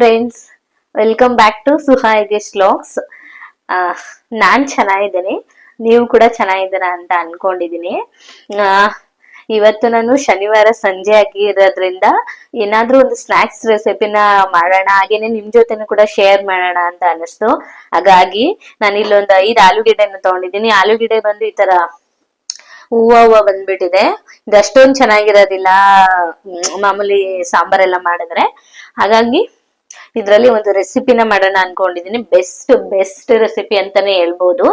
Friends welcome back to Suha Yogesh logs ನಾನ್ ಚೆನ್ನಾಗಿದ್ದೀನಿ. ನೀವು ಕೂಡ ಚೆನ್ನಾಗಿದ್ದೀರಾ ಅಂತ ಅನ್ಕೊಂಡಿದೀನಿ ಆ, ಇವತ್ತು ನಾನು ಶನಿವಾರ ಸಂಜೆ ಆಗಿರೋದ್ರಿಂದ ಏನಾದ್ರೂ ಒಂದು ಸ್ನಾಕ್ಸ್ ರೆಸಿಪಿನ ಮಾಡೋಣ ಹಾಗೇನೆ ನಿಮ್ ಜೊತೆನೂ ಕೂಡ ಶೇರ್ ಮಾಡೋಣ ಅಂತ ಅನಿಸ್ತು. ಹಾಗಾಗಿ ನಾನು ಇಲ್ಲೊಂದು ಐದು ಆಲೂಗೆಡ್ಡೆನ ತಗೊಂಡಿದ್ದೀನಿ. ಆಲೂಗೆಡ್ಡೆ ಬಂದು ಈ ತರ ಹೂವ ಹೂವ ಬಂದ್ಬಿಟ್ಟಿದೆ. ಇದು ಅಷ್ಟೊಂದ್ ಚೆನ್ನಾಗಿರೋದಿಲ್ಲ ಮಾಮೂಲಿ ಸಾಂಬಾರೆಲ್ಲ ಮಾಡಿದ್ರೆ. ಹಾಗಾಗಿ ಇದ್ರಲ್ಲಿ ಒಂದು ರೆಸಿಪಿನ ಮಾಡೋಣ ಅನ್ಕೊಂಡಿದೀನಿ. ಬೆಸ್ಟ್ ಬೆಸ್ಟ್ ರೆಸಿಪಿ ಅಂತಾನೆ ಹೇಳ್ಬೋದು.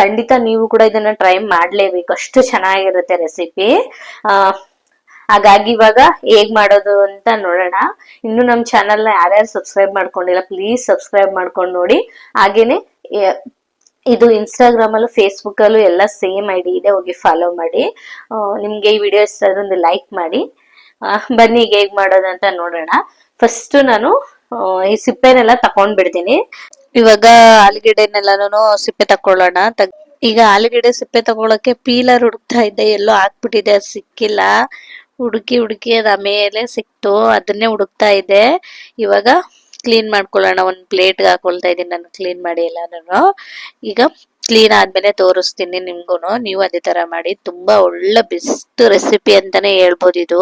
ಖಂಡಿತ ನೀವು ಕೂಡ ಇದನ್ನ ಟ್ರೈ ಮಾಡ್ಲೇಬೇಕು. ಅಷ್ಟು ಚೆನ್ನಾಗಿರುತ್ತೆ ರೆಸಿಪಿ ಆ, ಹಾಗಾಗಿ ಇವಾಗ ಹೇಗ್ ಮಾಡೋದು ಅಂತ ನೋಡೋಣ. ಇನ್ನು ನಮ್ಮ ಚಾನಲ್ನ ಯಾರ್ಯಾರು ಸಬ್ಸ್ಕ್ರೈಬ್ ಮಾಡ್ಕೊಂಡಿಲ್ಲ ಪ್ಲೀಸ್ ಸಬ್ಸ್ಕ್ರೈಬ್ ಮಾಡ್ಕೊಂಡು ನೋಡಿ. ಹಾಗೇನೆ ಇದು ಇನ್ಸ್ಟಾಗ್ರಾಮ್ ಅಲ್ಲೂ ಫೇಸ್ಬುಕ್ ಅಲ್ಲೂ ಎಲ್ಲ ಸೇಮ್ ಐ ಡಿ ಇದೆ, ಹೋಗಿ ಫಾಲೋ ಮಾಡಿ. ನಿಮ್ಗೆ ಈ ವಿಡಿಯೋ ಇಷ್ಟ ಆದ್ರೆ ಒಂದು ಲೈಕ್ ಮಾಡಿ. ಬನ್ನಿ ಹೇಗ್ ಮಾಡೋದು ಅಂತ ನೋಡೋಣ. ಫಸ್ಟ್ ನಾನು ಈ ಸಿಪ್ಪೆನೆಲ್ಲ ತಕೊಂಡ್ ಬಿಡ್ತೀನಿ ಇವಾಗ ಆಲೂಗೆಡ್ಡೆನೆಲ್ಲಾನು ಸಿಪ್ಪೆ ತಕೊಳ್ಳೋಣ ಈಗ ಆಲೂಗೆಡ್ಡೆ ಸಿಪ್ಪೆ ತಗೊಳಕ್ಕೆ ಪೀಲರ್ ಹುಡುಕ್ತಾ ಇದ್ದೆ. ಎಲ್ಲೋ ಹಾಕ್ಬಿಟ್ಟಿದೆ ಸಿಕ್ಕಿಲ್ಲ. ಹುಡುಕಿ ಹುಡುಕಿ ಅದ ಆಮೇಲೆ ಸಿಕ್ತು. ಅದನ್ನೇ ಹುಡುಕ್ತಾ ಇದ್ದೆ. ಇವಾಗ ಕ್ಲೀನ್ ಮಾಡ್ಕೊಳ್ಳೋಣ. ಒಂದು ಪ್ಲೇಟ್ಗೆ ಹಾಕೊಳ್ತಾ ಇದ್ದೀನಿ ನಾನು ಕ್ಲೀನ್ ಮಾಡಿ ಎಲ್ಲಾನು ಈಗ ಕ್ಲೀನ್ ಆದ್ಮೇಲೆ ತೋರಿಸ್ತೀನಿ ನಿಮ್ಗೂ ನೀವು ಅದೇ ತರ ಮಾಡಿ. ತುಂಬಾ ಒಳ್ಳೆ ಬೆಸ್ಟ್ ರೆಸಿಪಿ ಅಂತಾನೆ ಹೇಳ್ಬೋದು ಇದು.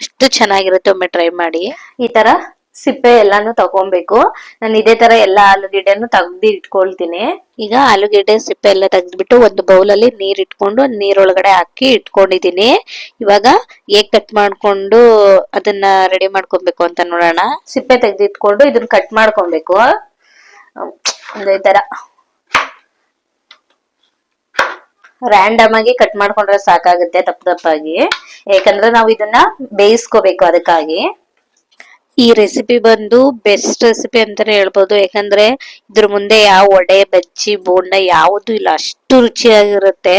ಅಷ್ಟು ಚೆನ್ನಾಗಿರುತ್ತೆ. ಒಮ್ಮೆ ಟ್ರೈ ಮಾಡಿ. ಈ ತರ ಸಿಪ್ಪೆ ಎಲ್ಲಾನು ತಗೊಬೇಕು. ನಾನು ಇದೇ ತರ ಎಲ್ಲಾ ಆಲೂಗೆಡ್ಡೆನು ತೆಗ್ದು ಇಟ್ಕೊಳ್ತೀನಿ. ಈಗ ಆಲೂಗಡ್ಡೆ ಸಿಪ್ಪೆ ಎಲ್ಲ ತೆಗೆದ್ಬಿಟ್ಟು ಒಂದು ಬೌಲಲ್ಲಿ ನೀರ್ ಇಟ್ಕೊಂಡು ನೀರೊಳಗಡೆ ಹಾಕಿ ಇಟ್ಕೊಂಡಿದೀನಿ ಇವಾಗ ಹೇಗ್ ಕಟ್ ಮಾಡ್ಕೊಂಡು ಅದನ್ನ ರೆಡಿ ಮಾಡ್ಕೊಬೇಕು ಅಂತ ನೋಡೋಣ. ಸಿಪ್ಪೆ ತೆಗೆದಿಟ್ಕೊಂಡು ಇಟ್ಕೊಂಡು ಇದನ್ನ ಕಟ್ ಮಾಡ್ಕೊಬೇಕು. ಒಂದೇ ತರ. ರ್ಯಾಂಡಮ್ ಆಗಿ ಕಟ್ ಮಾಡ್ಕೊಂಡ್ರೆ ಸಾಕಾಗುತ್ತೆ ದಪ್ಪ ತಪ್ಪಾಗಿ ಯಾಕಂದ್ರೆ ನಾವು ಇದನ್ನ ಬೇಯಿಸ್ಕೋಬೇಕು ಅದಕ್ಕಾಗಿ. ಈ ರೆಸಿಪಿ ಬಂದು ಬೆಸ್ಟ್ ರೆಸಿಪಿ ಅಂತಾನೆ ಹೇಳ್ಬೋದು. ಯಾಕಂದ್ರೆ ಇದ್ರ ಮುಂದೆ ಯಾವ ವಡೆ, ಬಜ್ಜಿ, ಬೋಂಡ ಯಾವುದು ಇಲ್ಲ. ಅಷ್ಟು ರುಚಿಯಾಗಿರುತ್ತೆ.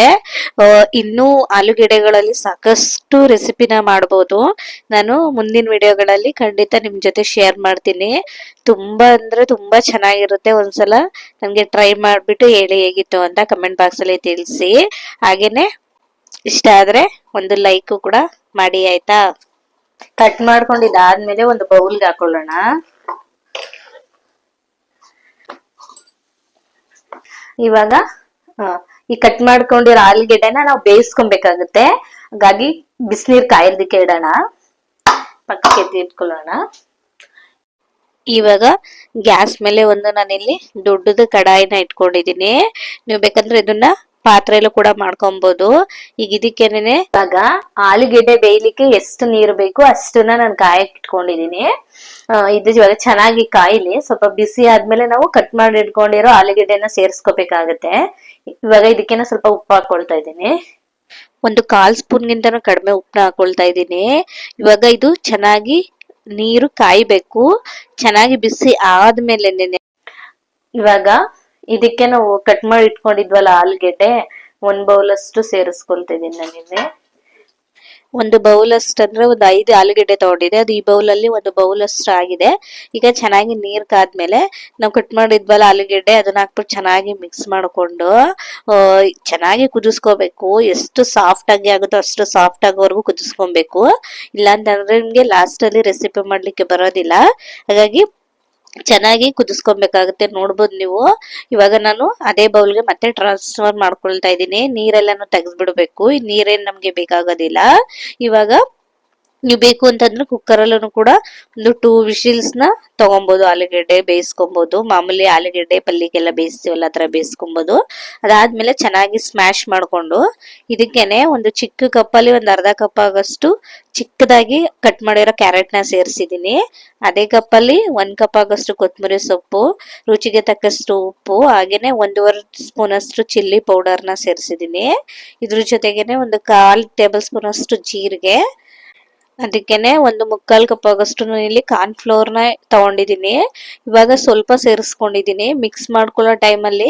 ಇನ್ನೂ ಆಲೂಗೆಡ್ಡೆಗಳಲ್ಲಿ ಸಾಕಷ್ಟು ರೆಸಿಪಿನ ಮಾಡ್ಬೋದು. ನಾನು ಮುಂದಿನ ವಿಡಿಯೋಗಳಲ್ಲಿ ಖಂಡಿತ ನಿಮ್ ಜೊತೆ ಶೇರ್ ಮಾಡ್ತೀನಿ. ತುಂಬಾ ಅಂದ್ರೆ ತುಂಬಾ ಚೆನ್ನಾಗಿರುತ್ತೆ ಒಂದ್ಸಲ ನಮ್ಗೆ ಟ್ರೈ ಮಾಡ್ಬಿಟ್ಟು ಹೇಳಿ ಹೇಗಿತ್ತು ಅಂತ ಕಮೆಂಟ್ ಬಾಕ್ಸ್ ಅಲ್ಲಿ ತಿಳಿಸಿ. ಹಾಗೇನೆ ಇಷ್ಟ ಆದ್ರೆ ಒಂದು ಲೈಕ್ ಕೂಡ ಮಾಡಿ, ಆಯ್ತಾ? ಕಟ್ ಮಾಡ್ಕೊಂಡಿದ್ದಾದ್ಮೇಲೆ ಒಂದು ಬೌಲ್ಗೆ ಹಾಕೊಳ್ಳೋಣ. ಇವಾಗ ಈ ಕಟ್ ಮಾಡ್ಕೊಂಡಿರೋ ಆಲೂಗೆಡ್ಡೆನ ನಾವು ಬೇಯಿಸ್ಕೊಬೇಕಾಗುತ್ತೆ. ಹಾಗಾಗಿ ಬಿಸಿನೀರ್ ಕಾಯೋದಕ್ಕೆ ಇಡೋಣ. ಪಕ್ಕಕ್ಕೆ ಇಟ್ಕೊಳ್ಳೋಣ ಇವಾಗ ಗ್ಯಾಸ್ ಮೇಲೆ ಒಂದು ನಾನಿಲ್ಲಿ ದೊಡ್ಡದು ಕಡಾಯಿನ ಇಟ್ಕೊಂಡಿದ್ದೀನಿ. ನೀವು ಬೇಕಂದ್ರೆ ಇದನ್ನ ಪಾತ್ರೆಯಲ್ಲೂ ಕೂಡ ಮಾಡ್ಕೊಬಹುದು ಈಗ ಇದಕ್ಕೇನೆ ಇವಾಗ ಆಲೂಗೆಡ್ಡೆ ಬೇಯ್ಲಿಕ್ಕೆ ಎಷ್ಟು ನೀರು ಬೇಕು ಅಷ್ಟನ್ನ ನಾನು ಕಾಯಕ್ ಇಟ್ಕೊಂಡಿದೀನಿ ಇದು ಇವಾಗ ಚೆನ್ನಾಗಿ ಕಾಯಿಲಿ. ಸ್ವಲ್ಪ ಬಿಸಿ ಆದ್ಮೇಲೆ ನಾವು ಕಟ್ ಮಾಡಿ ಇಟ್ಕೊಂಡಿರೋ ಆಲೂಗೆಡ್ಡೆನ ಸೇರಿಸ್ಕೋಬೇಕಾಗತ್ತೆ. ಇವಾಗ ಇದಕ್ಕೇನ ಸ್ವಲ್ಪ ಉಪ್ಪು ಹಾಕೊಳ್ತಾ ಇದ್ದೀನಿ. ಒಂದು ಕಾಲ್ ಸ್ಪೂನ್ ಗಿಂತ ಕಡಿಮೆ ಉಪ್ಪನ್ನ ಹಾಕೊಳ್ತಾ ಇದ್ದೀನಿ. ಇವಾಗ ಇದು ಚೆನ್ನಾಗಿ ನೀರು ಕಾಯ್ಬೇಕು. ಚೆನ್ನಾಗಿ ಬಿಸಿ ಆದ್ಮೇಲೆ ಇವಾಗ ಇದಕ್ಕೆ ನಾವು ಕಟ್ ಮಾಡಿ ಇಟ್ಕೊಂಡಿದ್ವಲ್ಲ ಆಲೂಗೆಡ್ಡೆ, ಒಂದ್ ಬೌಲ್ ಅಷ್ಟು ಸೇರಿಸ್ಕೊಳ್ತಿದೀನಿ ನಾನಿಲ್ಲಿ ಒಂದು ಬೌಲ್ ಅಷ್ಟು ಅಂದ್ರೆ ಒಂದು ಐದು ಆಲೂಗೆಡ್ಡೆ ತಗೊಂಡಿದೆ ಅದು ಈ ಬೌಲ್ ಅಲ್ಲಿ ಒಂದು ಬೌಲ್ ಅಷ್ಟು ಆಗಿದೆ. ಈಗ ಚೆನ್ನಾಗಿ ನೀರ್ ಕಾದ್ಮೇಲೆ ನಾವು ಕಟ್ ಮಾಡಿದ್ವಲ್ಲ ಆಲೂಗೆಡ್ಡೆ, ಅದನ್ನ ಹಾಕ್ಬಿಟ್ಟು ಚೆನ್ನಾಗಿ ಮಿಕ್ಸ್ ಮಾಡ್ಕೊಂಡು ಚೆನ್ನಾಗಿ ಕುದಿಸ್ಕೋಬೇಕು. ಎಷ್ಟು ಸಾಫ್ಟ್ ಆಗಿ ಆಗುತ್ತೋ ಅಷ್ಟು ಸಾಫ್ಟ್ ಆಗೋವರೆಗೂ ಕುದಿಸ್ಕೊಬೇಕು. ಇಲ್ಲ ನಿಮಗೆ ನಿಮ್ಗೆ ಲಾಸ್ಟ್ ಅಲ್ಲಿ ರೆಸಿಪಿ ಮಾಡ್ಲಿಕ್ಕೆ ಬರೋದಿಲ್ಲ. ಹಾಗಾಗಿ ಚೆನ್ನಾಗಿ ಕುದಿಸ್ಕೊಬೇಕಾಗುತ್ತೆ. ನೋಡ್ಬೋದು ನೀವು. ಇವಾಗ ನಾನು ಅದೇ ಬೌಲ್ಗೆ ಮತ್ತೆ ಟ್ರಾನ್ಸ್ಫರ್ ಮಾಡ್ಕೊಳ್ತಾ ಇದ್ದೀನಿ. ನೀರೆಲ್ಲಾನು ತೆಗೆದ್ಬಿಡ್ಬೇಕು. ಈ ನೀರೇನ್ ನಮಗೆ ಬೇಕಾಗೋದಿಲ್ಲ. ಇವಾಗ ನೀವು ಬೇಕು ಅಂತಂದ್ರೆ ಕುಕ್ಕರಲ್ಲೂ ಕೂಡ ಒಂದು ಟೂ ವಿಶಿಲ್ಸ್ನ ಆಲೂಗೆಡ್ಡೆ ಬೇಯಿಸ್ಕೊಬಹುದು ಮಾಮೂಲಿ ಆಲೂಗೆಡ್ಡೆ, ಪಲ್ಲಿಗೆಲ್ಲ ಬೇಯಿಸ್ತೀವಲ್ಲ ಆ ಥರ ಬೇಯಿಸ್ಕೊಬಹುದು ಅದಾದ್ಮೇಲೆ ಚೆನ್ನಾಗಿ ಸ್ಮ್ಯಾಶ್ ಮಾಡ್ಕೊಂಡು ಇದಕ್ಕೇನೆ ಒಂದು ಚಿಕ್ಕ ಕಪ್ಪಲ್ಲಿ ಒಂದು ಅರ್ಧ ಕಪ್ ಆಗಷ್ಟು ಚಿಕ್ಕದಾಗಿ ಕಟ್ ಮಾಡಿರೋ ಕ್ಯಾರೆಟ್ನ ಅದೇ ಕಪ್ಪಲ್ಲಿ ಒಂದ್ ಕಪ್ ಆಗಷ್ಟು ಕೊತ್ತಂಬರಿ ಸೊಪ್ಪು, ರುಚಿಗೆ ತಕ್ಕಷ್ಟು ಉಪ್ಪು, ಹಾಗೇನೆ ಒಂದೂವರೆ ಸ್ಪೂನ್ ಅಷ್ಟು ಚಿಲ್ಲಿ ಪೌಡರ್ನ ಇದ್ರ ಜೊತೆಗೇನೆ ಒಂದು ಕಾಲ್ ಟೇಬಲ್ ಸ್ಪೂನ್ ಅಷ್ಟು ಜೀರಿಗೆ ಅದಕ್ಕೇನೆ ಒಂದು ಮುಕ್ಕಾಲು ಕಪ್ ಆಗಷ್ಟು ನಾನು ಇಲ್ಲಿ ಕಾರ್ನ್ ಫ್ಲೋರ್ನ ತಗೊಂಡಿದ್ದೀನಿ. ಇವಾಗ ಸ್ವಲ್ಪ ಸೇರಿಸ್ಕೊಂಡಿದ್ದೀನಿ. ಮಿಕ್ಸ್ ಮಾಡ್ಕೊಳ್ಳೋ ಟೈಮಲ್ಲಿ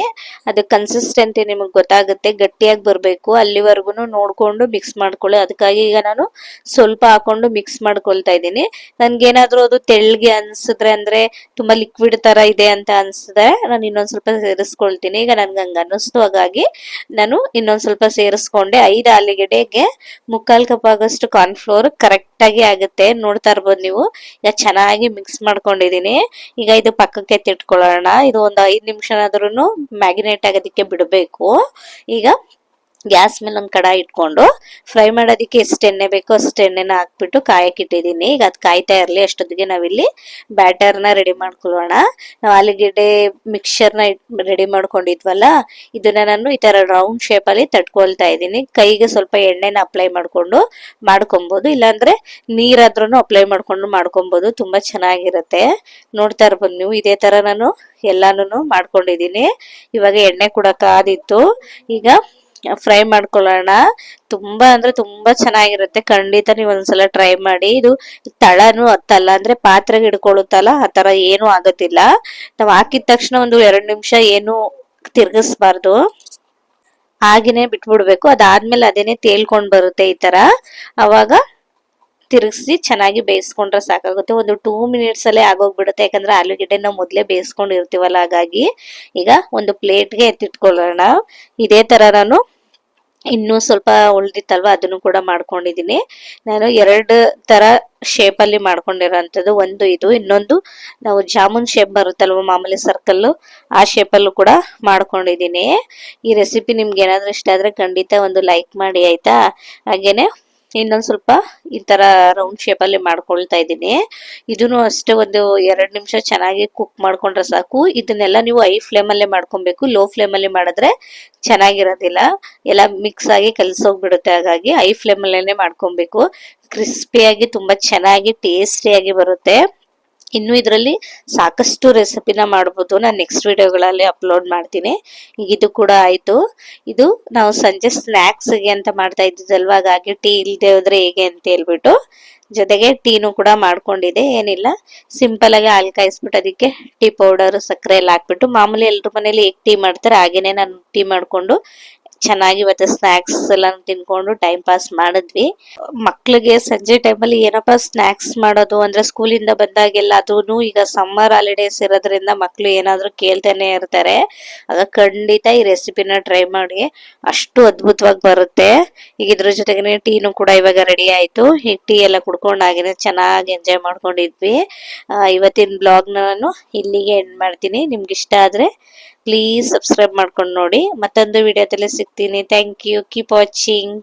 ಅದು ಕನ್ಸಿಸ್ಟೆಂಟಿ ನಿಮಗೆ ಗೊತ್ತಾಗುತ್ತೆ. ಗಟ್ಟಿಯಾಗಿ ಬರಬೇಕು. ಅಲ್ಲಿವರೆಗೂ ನೋಡ್ಕೊಂಡು ಮಿಕ್ಸ್ ಮಾಡ್ಕೊಳ್ಳಿ. ಅದಕ್ಕಾಗಿ ಈಗ ನಾನು ಸ್ವಲ್ಪ ಹಾಕೊಂಡು ಮಿಕ್ಸ್ ಮಾಡ್ಕೊಳ್ತಾ ಇದ್ದೀನಿ. ನನ್ಗೇನಾದ್ರೂ ಅದು ತೆಳ್ಳಗೆ ಅನ್ಸಿದ್ರೆ ಅಂದ್ರೆ ತುಂಬಾ ಲಿಕ್ವಿಡ್ ತರ ಇದೆ ಅಂತ ಅನ್ಸಿದ್ರೆ ನಾನು ಇನ್ನೊಂದ್ ಸ್ವಲ್ಪ ಸೇರಿಸ್ಕೊಳ್ತೀನಿ. ಈಗ ನನ್ಗೆ ಹಂಗ ಅನ್ನಿಸ್ತು. ಹಾಗಾಗಿ ನಾನು ಇನ್ನೊಂದ್ ಸ್ವಲ್ಪ ಸೇರಿಸ್ಕೊಂಡೆ. ಐದು ಆಲೂಗೆಡ್ಡೆಗೆ ಮುಕ್ಕಾಲ್ ಕಪ್ ಆಗಷ್ಟು ಕಾರ್ನ್ ಫ್ಲೋರ್ ಕರೆಕ್ಟ್ ಆಗಿ ಆಗುತ್ತೆ, ನೋಡ್ತಾ ಇರ್ಬೋದು ನೀವು. ಈಗ ಚೆನ್ನಾಗಿ ಮಿಕ್ಸ್ ಮಾಡ್ಕೊಂಡಿದೀನಿ ಈಗ ಇದು ಪಕ್ಕಕ್ಕೆ ತಿಟ್ಕೊಳ್ಳೋಣ ಇದು ಒಂದು ಐದು ನಿಮಿಷನಾದ್ರೂ ಮ್ಯಾಗಿನೇಟ್ ಆಗೋದಕ್ಕೆ ಬಿಡಬೇಕು. ಈಗ ಗ್ಯಾಸ್ ಮೇಲೆ ಒಂದು ಕಡಾಯಿ ಇಟ್ಕೊಂಡು ಫ್ರೈ ಮಾಡೋದಕ್ಕೆ ಎಷ್ಟು ಎಣ್ಣೆ ಬೇಕೋ ಅಷ್ಟು ಎಣ್ಣೆನ ಹಾಕ್ಬಿಟ್ಟು ಕಾಯಕ್ಕೆ ಇಟ್ಟಿದ್ದೀನಿ. ಈಗ ಅದು ಕಾಯ್ತಾ ಇರಲಿ, ಅಷ್ಟೊತ್ತಿಗೆ ನಾವಿಲ್ಲಿ ಬ್ಯಾಟರ್ನ ರೆಡಿ ಮಾಡ್ಕೊಳ್ಳೋಣ. ನಾವು ಆಲೂಗೆಡ್ಡೆ ಮಿಕ್ಸ್ಚರ್ನ ರೆಡಿ ಮಾಡ್ಕೊಂಡಿದ್ವಲ್ಲ, ಇದನ್ನ ನಾನು ಈ ಥರ ರೌಂಡ್ ಶೇಪಲ್ಲಿ ತಟ್ಕೊಳ್ತಾ ಇದ್ದೀನಿ. ಕೈಗೆ ಸ್ವಲ್ಪ ಎಣ್ಣೆನ ಅಪ್ಲೈ ಮಾಡಿಕೊಂಡು ಮಾಡ್ಕೊಬೋದು. ಇಲ್ಲಾಂದರೆ ನೀರಾದ್ರೂ ಅಪ್ಲೈ ಮಾಡ್ಕೊಂಡು ಮಾಡ್ಕೊಬೋದು. ತುಂಬ ಚೆನ್ನಾಗಿರುತ್ತೆ. ನೋಡ್ತಾ ಇರ್ಬೋದು ನೀವು, ಇದೇ ಥರ ನಾನು ಎಲ್ಲಾನು ಮಾಡ್ಕೊಂಡಿದ್ದೀನಿ. ಇವಾಗ ಎಣ್ಣೆ ಕೂಡ ಕಾದಿತ್ತು. ಈಗ ಫ್ರೈ ಮಾಡ್ಕೊಳ್ಳೋಣ. ತುಂಬಾ ಅಂದ್ರೆ ತುಂಬಾ ಚೆನ್ನಾಗಿರುತ್ತೆ. ಖಂಡಿತ ನೀವು ಒಂದ್ಸಲ ಟ್ರೈ ಮಾಡಿ. ಇದು ತಳನು ಹತ್ತಲ್ಲ, ಅಂದ್ರೆ ಪಾತ್ರೆಗೆ ಹಿಡ್ಕೊಳ್ಳುತ್ತಲ್ಲ, ಆ ತರ ಏನು ಆಗೋದಿಲ್ಲ. ನಾವು ಹಾಕಿದ ತಕ್ಷಣ ಒಂದು ಎರಡು ನಿಮಿಷ ಏನು ತಿರ್ಗಿಸ್ಬಾರ್ದು. ಹಾಗೇನೆ ಬಿಟ್ಬಿಡ್ಬೇಕು. ಅದಾದ್ಮೇಲೆ ಅದೇನೆ ತೇಲ್ಕೊಂಡ್ ಬರುತ್ತೆ ಈ ತರ ಅವಾಗ ತಿರುಗಿಸಿ ಚೆನ್ನಾಗಿ ಬೇಯಿಸ್ಕೊಂಡ್ರೆ ಸಾಕಾಗುತ್ತೆ. ಒಂದು ಟೂ ಮಿನಿಟ್ಸ್ ಅಲ್ಲೇ ಆಗೋಗ್ಬಿಡುತ್ತೆ. ಯಾಕಂದ್ರೆ ಆಲೂಗೆಡ್ಡೆ ನಾವು ಮೊದಲೇ ಬೇಯಿಸ್ಕೊಂಡಿರ್ತೀವಲ್ಲ, ಹಾಗಾಗಿ ಈಗ ಒಂದು ಪ್ಲೇಟ್ಗೆ ಎತ್ತಿಟ್ಕೊಳ್ಳೋಣ. ಇದೇ ತರ ನಾನು ಇನ್ನೂ ಸ್ವಲ್ಪ ಉಳ್ದಿತ್ತಲ್ವ, ಅದನ್ನು ಕೂಡ ಮಾಡ್ಕೊಂಡಿದ್ದೀನಿ. ನಾನು ಎರಡು ತರ ಶೇಪ್ ಅಲ್ಲಿ ಮಾಡ್ಕೊಂಡಿರೋಂಥದ್ದು. ಒಂದು ಇದು, ಇನ್ನೊಂದು ನಾವು ಜಾಮೂನ್ ಶೇಪ್ ಬರುತ್ತಲ್ವ, ಮಾಮೂಲಿ ಸರ್ಕಲ್ ಆ ಶೇಪ್ ಕೂಡ ಮಾಡ್ಕೊಂಡಿದ್ದೀನಿ. ಈ ರೆಸಿಪಿ ನಿಮ್ಗೆ ಏನಾದ್ರೂ ಇಷ್ಟ ಆದ್ರೆ ಖಂಡಿತ ಒಂದು ಲೈಕ್ ಮಾಡಿ, ಆಯ್ತಾ? ಹಾಗೇನೆ ಇನ್ನೊಂದ್ ಸ್ವಲ್ಪ ಈ ತರ ರೌಂಡ್ ಶೇಪ್ ಅಲ್ಲಿ ಮಾಡ್ಕೊಳ್ತಾ ಇದ್ದೀನಿ. ಇದನ್ನು ಅಷ್ಟೇ ಒಂದು ಎರಡು ನಿಮಿಷ ಚೆನ್ನಾಗಿ ಕುಕ್ ಮಾಡ್ಕೊಂಡ್ರೆ ಸಾಕು. ಇದನ್ನೆಲ್ಲ ನೀವು ಐ ಫ್ಲೇಮ್ ಅಲ್ಲೇ ಮಾಡ್ಕೊಬೇಕು. ಲೋ ಫ್ಲೇಮ್ ಅಲ್ಲಿ ಮಾಡಿದ್ರೆ ಚೆನ್ನಾಗಿರೋದಿಲ್ಲ. ಎಲ್ಲ ಮಿಕ್ಸ್ ಆಗಿ ಕಲ್ಸೋಗ್ಬಿಡುತ್ತೆ ಹಾಗಾಗಿ ಐ ಫ್ಲೇಮ್ ಮಾಡ್ಕೊಬೇಕು. ಕ್ರಿಸ್ಪಿಯಾಗಿ ತುಂಬಾ ಚೆನ್ನಾಗಿ ಟೇಸ್ಟಿಯಾಗಿ ಬರುತ್ತೆ. ಇನ್ನು ಇದರಲ್ಲಿ ಸಾಕಷ್ಟು ರೆಸಿಪಿನ ಮಾಡ್ಬೋದು. ನಾನು ನೆಕ್ಸ್ಟ್ ವಿಡಿಯೋಗಳಲ್ಲಿ ಅಪ್ಲೋಡ್ ಮಾಡ್ತೀನಿ. ಈಗ ಇದು ಕೂಡ ಆಯಿತು. ಇದು ನಾವು ಸಂಜೆ ಸ್ನ್ಯಾಕ್ಸ್ಗೆ ಅಂತ ಮಾಡ್ತಾ ಇದ್ದಿದ್ದಲ್ವ? ಹಾಗಾಗಿ ಟೀ ಇಲ್ಲದೆ ಹೋದ್ರೆ ಹೇಗೆ ಅಂತ ಹೇಳ್ಬಿಟ್ಟು. ಜೊತೆಗೆ ಟೀನು ಕೂಡ ಮಾಡ್ಕೊಂಡಿದೆ ಏನಿಲ್ಲ. ಸಿಂಪಲ್ ಆಗಿ ಹಾಲು ಕಾಯಿಸ್ಬಿಟ್ಟು ಅದಕ್ಕೆ ಟೀ ಪೌಡರ್ ಸಕ್ಕರೆ ಎಲ್ಲ ಹಾಕ್ಬಿಟ್ಟು ಮಾಮೂಲಿ ಎಲ್ರ ಮನೇಲಿ ಹೇಗೆ ಟೀ ಮಾಡ್ತಾರೆ ಹಾಗೇನೆ ನಾನು ಟೀ ಮಾಡ್ಕೊಂಡು ಚೆನ್ನಾಗಿ ಇವತ್ತು ಸ್ನಾಕ್ಸ್ ಎಲ್ಲ ತಿನ್ಕೊಂಡು ಟೈಮ್ ಪಾಸ್ ಮಾಡಿದ್ವಿ. ಮಕ್ಳಿಗೆ ಸಂಜೆ ಟೈಮಲ್ಲಿ ಏನಪ್ಪ ಸ್ನಾಕ್ಸ್ ಮಾಡೋದು ಅಂದ್ರೆ ಸ್ಕೂಲಿಂದ ಬಂದಾಗೆಲ್ಲ ಅದೂ ಈಗ ಸಮ್ಮರ್ ಹಾಲಿಡೇಸ್ ಇರೋದ್ರಿಂದ ಮಕ್ಳು ಏನಾದರೂ ಕೇಳ್ತಾನೆ ಇರ್ತಾರೆ. ಆಗ ಖಂಡಿತ ಈ ರೆಸಿಪಿನ ಟ್ರೈ ಮಾಡಿ. ಅಷ್ಟು ಅದ್ಭುತವಾಗಿ ಬರುತ್ತೆ. ಈಗ ಇದ್ರ ಜೊತೆಗೆ ಟೀನು ಕೂಡ ಇವಾಗ ರೆಡಿ ಆಯ್ತು. ಈಗ ಟೀ ಎಲ್ಲ ಕುಡ್ಕೊಂಡಾಗಿನೇ ಚೆನ್ನಾಗಿ ಎಂಜಾಯ್ ಮಾಡ್ಕೊಂಡಿದ್ವಿ. ಇವತ್ತಿನ ಬ್ಲಾಗ್ ನಾನು ಇಲ್ಲಿಗೆ ಎಂಡ್ ಮಾಡ್ತೀನಿ. ನಿಮ್ಗೆ ಇಷ್ಟ ಆದ್ರೆ ಪ್ಲೀಸ್ ಸಬ್ಸ್ಕ್ರೈಬ್ ಮಾಡ್ಕೊಂಡು ನೋಡಿ. ಮತ್ತೊಂದು ವಿಡಿಯೋದಲ್ಲಿ ಸಿಗ್ತೀನಿ. Thank you keep watching